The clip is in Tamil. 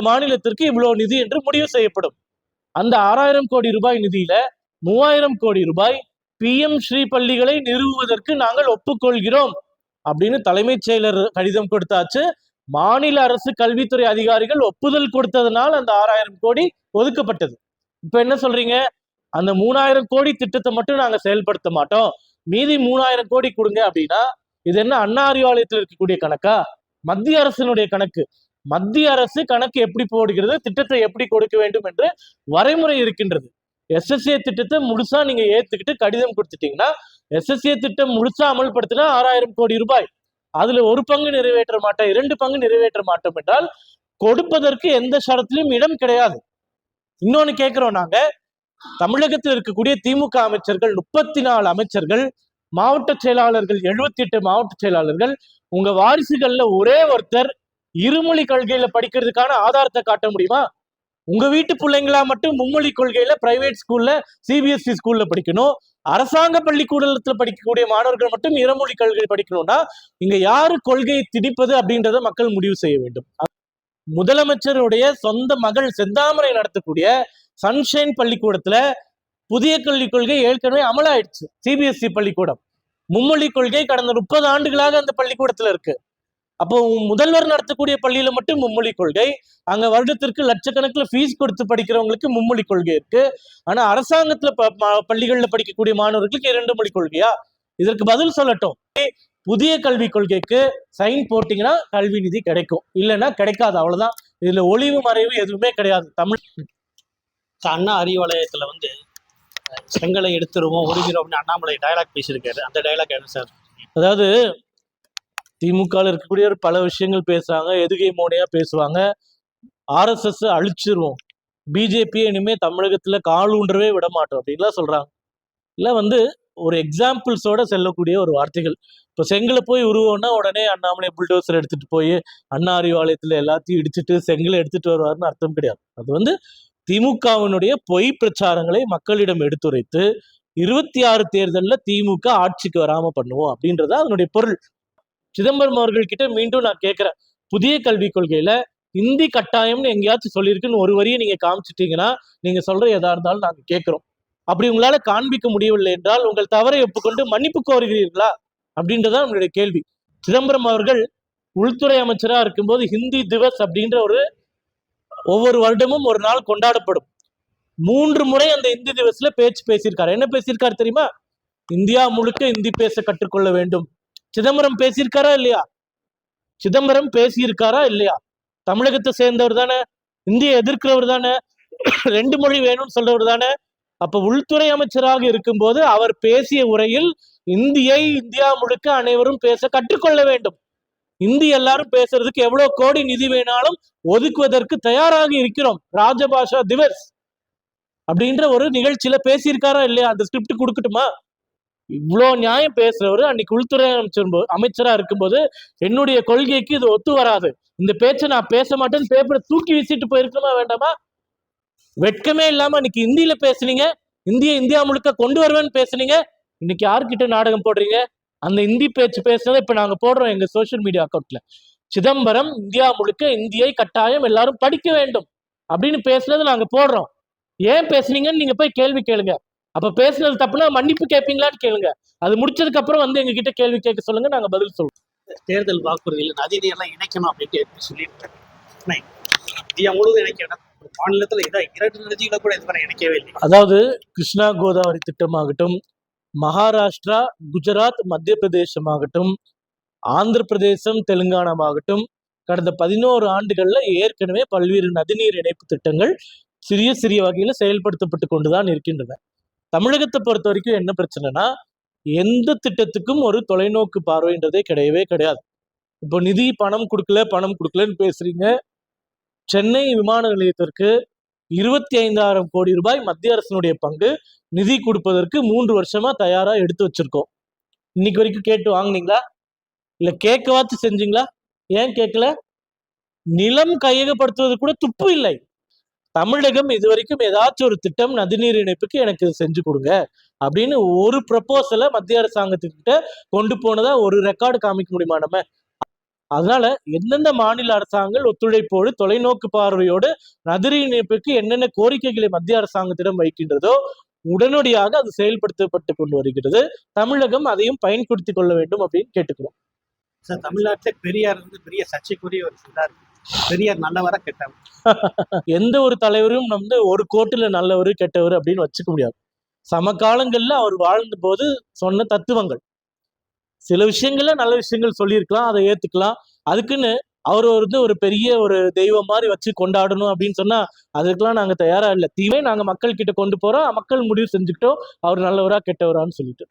மாநிலத்திற்கு இவ்வளவு நிதி என்று முடிவு செய்யப்படும். அந்த ஆறாயிரம் கோடி ரூபாய் நிதியில மூவாயிரம் கோடி ரூபாய் பி எம் ஸ்ரீ பள்ளிகளை நிறுவுவதற்கு நாங்கள் ஒப்புக்கொள்கிறோம் அப்படின்னு தலைமைச் செயலர் கடிதம் கொடுத்தாச்சு. மாநில அரசு கல்வித்துறை அதிகாரிகள் ஒப்புதல் கொடுத்ததுனால் அந்த ஆறாயிரம் கோடி ஒதுக்கப்பட்டது. இப்ப என்ன சொல்றீங்க? அந்த மூணாயிரம் கோடி திட்டத்தை மட்டும் நாங்க செயல்படுத்த மாட்டோம். மீதி மூணாயிரம் கோடி கொடுங்க அப்படின்னா இது என்ன அண்ணா அறிவாலயத்தில் இருக்கக்கூடிய கணக்கா? மத்திய அரசினுடைய கணக்கு. மத்திய அரசு கணக்கு எப்படி போடுகிறது திட்டத்தை எப்படி கொடுக்க வேண்டும் என்று வரைமுறை இருக்கின்றது. எஸ்எஸ்ஏ திட்டத்தை முழுசா நீங்க ஏத்துக்கிட்டு கடிதம் கொடுத்துட்டீங்கன்னா எஸ்எஸ்ஏ திட்டம் முழுசா அமல்படுத்தினா ஆறாயிரம் கோடி ரூபாய். அதுல ஒரு பங்கு நிறைவேற்ற மாட்டோம் இரண்டு பங்கு நிறைவேற்ற மாட்டோம் என்றால் கொடுப்பதற்கு எந்த ஷரத்திலும் இடம் கிடையாது. இன்னொன்னு கேட்கிறோம் நாங்க. தமிழகத்தில் இருக்கக்கூடிய திமுக அமைச்சர்கள் முப்பத்தி நாலு அமைச்சர்கள் மாவட்ட செயலாளர்கள் எழுபத்தி எட்டு மாவட்ட செயலாளர்கள் உங்க வாரிசுகள்ல ஒரே ஒருத்தர் இருமொழி கொள்கையில படிக்கிறதுக்கான ஆதாரத்தை காட்ட முடியுமா? உங்க வீட்டு பிள்ளைங்களா மட்டும் மும்மொழி கொள்கையில பிரைவேட் ஸ்கூல்ல சிபிஎஸ்சி ஸ்கூல்ல படிக்கணும். அரசாங்க பள்ளிக்கூடத்துல படிக்கக்கூடிய மாணவர்கள் மட்டும் இருமொழி கொள்கை படிக்கணும்னா இங்க யாரு கொள்கையை திணிப்பது அப்படின்றத மக்கள் முடிவு செய்ய வேண்டும். முதலமைச்சருடைய சொந்த மகள் செந்தாமரை நடத்தக்கூடிய சன்ஷைன் பள்ளிக்கூடத்துல புதிய கல்விக் கொள்கை ஏற்கனவே அமலாயிடுச்சு. சிபிஎஸ்சி பள்ளிக்கூடம். மும்மொழி கொள்கை கடந்த முப்பது ஆண்டுகளாக அந்த பள்ளிக்கூடத்துல இருக்கு. அப்போ முதல்வர் நடத்தக்கூடிய பள்ளியில மட்டும் மும்மொழி கொள்கை. அங்க வருடத்திற்கு லட்சக்கணக்கில் ஃபீஸ் கொடுத்து படிக்கிறவங்களுக்கு மும்மொழி கொள்கை இருக்கு. ஆனா அரசாங்கத்துல பள்ளிகள்ல படிக்கக்கூடிய மாணவர்களுக்கு இரண்டு மொழி கொள்கையா? இதற்கு பதில் சொல்லட்டும். புதிய கல்விக் கொள்கைக்கு சைன் போட்டீங்கன்னா கல்வி நிதி கிடைக்கும். இல்லைன்னா கிடைக்காது. அவ்வளவுதான். இதுல ஒளிவு மறைவு எதுவுமே கிடையாது. தமிழ் அண்ணா அறிவாலயத்துல வந்து செங்கலை எடுத்துருவோம் உருகிறோம்னு அண்ணாமலை டயலாக் பேசியிருக்காரு. அந்த டயலாக் என்ன சார்? அதாவது திமுகவில் இருக்கக்கூடிய பல விஷயங்கள் பேசுகிறாங்க எதுகை மோனையா பேசுவாங்க. ஆர்எஸ்எஸ் அழிச்சிருவோம். பிஜேபியை இனிமேல் தமிழகத்தில் கால் ஊன்றவே விட மாட்டோம். அப்படின்லாம் சொல்கிறாங்க இல்லை வந்து ஒரு எக்ஸாம்பிள்ஸோட செல்லக்கூடிய ஒரு வார்த்தைகள். இப்போ செங்கலை போய் உருவோம்னா உடனே அண்ணாமலை புல்டோசர் எடுத்துகிட்டு போய் அண்ணா அறிவாலயத்துல எல்லாத்தையும் இடிச்சிட்டு செங்கலை எடுத்துகிட்டு வருவாருன்னு அர்த்தம் கிடையாது. அது வந்து திமுகவினுடைய பொய் பிரச்சாரங்களை மக்களிடம் எடுத்துரைத்து இருபத்தி ஆறு தேர்தலில் திமுக ஆட்சிக்கு வராமல் பண்ணுவோம் அப்படின்றது அதனுடைய பொருள். சிதம்பரம் அவர்கள் கிட்ட மீண்டும் நான் கேட்கிறேன். புதிய கல்விக் கொள்கையில இந்தி கட்டாயம்னு எங்கேயாச்சும் சொல்லியிருக்குன்னு ஒரு வரியை நீங்க காமிச்சிட்டீங்கன்னா நீங்க சொல்ற எதா இருந்தாலும் நாங்க கேட்கிறோம். அப்படி உங்களால காண்பிக்க முடியவில்லை என்றால் உங்கள் தவறை ஒப்புக்கொண்டு மன்னிப்பு கோருகிறீர்களா? அப்படின்றதான் நம்மளுடைய கேள்வி. சிதம்பரம் அவர்கள் உள்துறை அமைச்சராக இருக்கும்போது ஹிந்தி திவஸ் அப்படின்ற ஒரு ஒவ்வொரு வருடமும் ஒரு நாள் கொண்டாடப்படும். மூன்று முறை அந்த இந்தி திவஸ்ல பேச்சு பேசியிருக்காரு. என்ன பேசியிருக்காரு தெரியுமா? இந்தியா முழுக்க இந்தி பேச கற்றுக்கொள்ள வேண்டும். சிதம்பரம் பேசியிருக்காரா இல்லையா? சிதம்பரம் பேசியிருக்காரா இல்லையா? தமிழகத்தை சேர்ந்தவர் தானே இந்தியை எதிர்க்கிறவர் தானே ரெண்டு மொழி வேணும்னு சொல்றவர் தானே. அப்ப உள்துறை அமைச்சராக இருக்கும்போது அவர் பேசிய உரையில் இந்தியை இந்தியா முழுக்க அனைவரும் பேச கற்றுக்கொள்ள வேண்டும். இந்தி எல்லாரும் பேசுறதுக்கு எவ்வளவு கோடி நிதி வேணாலும் ஒதுக்குவதற்கு தயாராக இருக்கிறோம். ராஜபாஷா திவஸ் அப்படின்ற ஒரு நிகழ்ச்சியில பேசியிருக்காரா இல்லையா? அந்த ஸ்கிரிப்ட் கொடுக்கட்டுமா? இவ்வளோ நியாயம் பேசுறவர் அன்னைக்கு உள்துறை அமைச்சர் அமைச்சராக இருக்கும்போது என்னுடைய கொள்கைக்கு இது ஒத்து வராது. இந்த பேச்சை நான் பேச மாட்டேன்னு பேப்பரை தூக்கி வீசிட்டு போயிருக்கணுமா வேண்டாமா? வெட்கமே இல்லாம இன்னைக்கு இந்தியில பேசுனீங்க. இந்திய இந்தியா முழுக்க கொண்டு வருவேன்னு பேசுனீங்க. இன்னைக்கு யார்கிட்ட நாடகம் போடுறீங்க? அந்த இந்தி பேச்சு பேசுனதை இப்ப நாங்க போடுறோம் எங்க சோஷியல் மீடியா அக்கௌண்ட்ல சிதம்பரம் இந்தியா முழுக்க இந்தியை கட்டாயம் எல்லாரும் படிக்க வேண்டும். அப்படின்னு பேசுனது நாங்க போடுறோம். ஏன் பேசுனீங்கன்னு நீங்க போய் கேள்வி கேளுங்க. அப்ப பேசுனது தப்புனா மன்னிப்பு கேட்பீங்களான்னு கேளுங்க. அது முடிச்சதுக்கு அப்புறம் வந்து எங்க கிட்ட கேள்வி கேட்க சொல்லுங்க நாங்க பதில் சொல்றோம். தேர்தல் வாக்குறுதியில் நதிநீர்லாம் இணைக்கணும் அப்படின்ட்டு ஆனா, இந்தியா முழுவதும் இணைக்கணும் மாநிலத்துல இதை இரண்டு நதிகளை கூட இதுவரை இணைக்கவே இல்லை. அதாவது கிருஷ்ணா கோதாவரி திட்டமாகட்டும் மகாராஷ்டிரா குஜராத் மத்திய பிரதேசமாகட்டும் ஆந்திர பிரதேசம் தெலுங்கானாவாகட்டும் கடந்த பதினோரு ஆண்டுகள்ல ஏற்கனவே பல்வேறு நதிநீர் இணைப்பு திட்டங்கள் சிறிய சிறிய வகையில செயல்படுத்தப்பட்டு கொண்டுதான் இருக்கின்றன. தமிழகத்தை பொறுத்த வரைக்கும் என்ன பிரச்சனைனா எந்த திட்டத்துக்கும் ஒரு தொலைநோக்கு பார்வைன்றதே கிடையவே கிடையாது. இப்போ நிதி பணம் கொடுக்கல பணம் கொடுக்கலன்னு பேசுறீங்க. சென்னை விமான நிலையத்திற்கு இருபத்தி ஐந்தாயிரம் கோடி ரூபாய் மத்திய அரசினுடைய பங்கு நிதி கொடுப்பதற்கு மூன்று வருஷமா தயாரா எடுத்து வச்சிருக்கோம். இன்னைக்கு வரைக்கும் கேட்டு வாங்குனீங்களா? இல்ல கேட்கவாச்சும் செஞ்சீங்களா? ஏன் கேட்கல? நிலம் கையகப்படுத்துவது கூட துப்பு இல்லை. தமிழகம் இதுவரைக்கும் ஏதாச்சும் ஒரு திட்டம் நதிநீர் இணைப்புக்கு எனக்கு செஞ்சு கொடுங்க அப்படின்னு ஒரு ப்ரப்போசலை மத்திய அரசாங்கத்துக்கிட்ட கொண்டு போனதா ஒரு ரெக்கார்டு காமிக்க முடியுமா நம்ம? அதனால எந்தெந்த மாநில அரசாங்கங்கள் ஒத்துழைப்போடு தொலைநோக்கு பார்வையோடு நதிரி இணைப்புக்கு என்னென்ன கோரிக்கைகளை மத்திய அரசாங்கத்திடம் வைக்கின்றதோ உடனடியாக அது செயல்படுத்தப்பட்டு கொண்டு வருகிறது. தமிழகம் அதையும் பயன்படுத்திக் கொள்ள வேண்டும் அப்படின்னு கேட்டுக்கிறோம். சார் தமிழ்நாட்டில் பெரியார் வந்து பெரிய சர்ச்சைக்குரிய ஒரு இதா இருக்கு பெரியார் நல்லவரா கெட்டவர். எந்த ஒரு தலைவரும் வந்து ஒரு கோட்டில் நல்லவர் கெட்டவர் அப்படின்னு வச்சுக்க முடியாது. சமகாலங்கள்ல அவர் வாழ்ந்த போது சொன்ன தத்துவங்கள். சில விஷயங்கள்ல நல்ல விஷயங்கள் சொல்லியிருக்கலாம் அதை ஏத்துக்கலாம். அதுக்குன்னு அவர் வந்து ஒரு பெரிய ஒரு தெய்வம் மாதிரி வச்சு கொண்டாடணும் அப்படின்னு சொன்னா அதுக்கெல்லாம் நாங்க தயாரா இல்லை. தீவே நாங்க மக்கள் கிட்ட கொண்டு போறோம். மக்கள் முடிவு செஞ்சுக்கிட்டோம். அவர் நல்லவரா கெட்டவரான்னு சொல்லிட்டு.